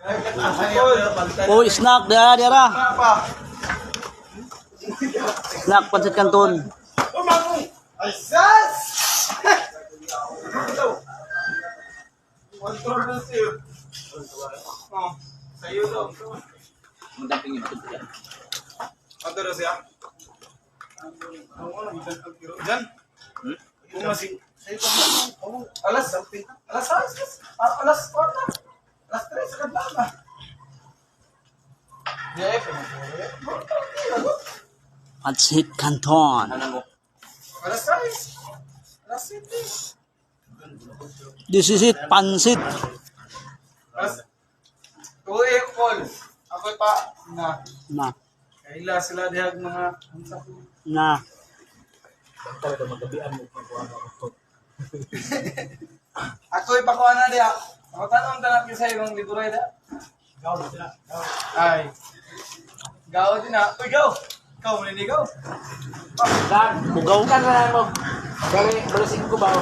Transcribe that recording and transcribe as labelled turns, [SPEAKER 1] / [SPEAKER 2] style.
[SPEAKER 1] Oh, snack, dara, dara.
[SPEAKER 2] Apa?
[SPEAKER 1] Snack, pancit canton.
[SPEAKER 2] Ay, sas! One tour na sa'yo. Oh, sa'yo daw.
[SPEAKER 3] Madamping yung tubig.
[SPEAKER 2] Ano na siya? Ang ano, magdagdag kiro. Diyan? Kung masing... Sa'yo pa mo. Alas, something. Alas, alas, alas. Ah, Alas, kwarta. Alas, Yeah,
[SPEAKER 1] Pancit canton. This is it,
[SPEAKER 2] tuwi ko, Paul. Ako pa, na.
[SPEAKER 1] Na,
[SPEAKER 2] Kaila sila dihag mga...
[SPEAKER 1] Na.
[SPEAKER 3] Talaga magabian mo kung ano ako.
[SPEAKER 2] Ako ipakuha na diya. Ako tanong tanak sa ibang libro ida. Gaw na sila. Ay. Gaw din na. Uy, gaw. Ikaw.
[SPEAKER 3] Dan,
[SPEAKER 1] Bugaw.
[SPEAKER 3] kan na mo. Bali, balasing ko ba?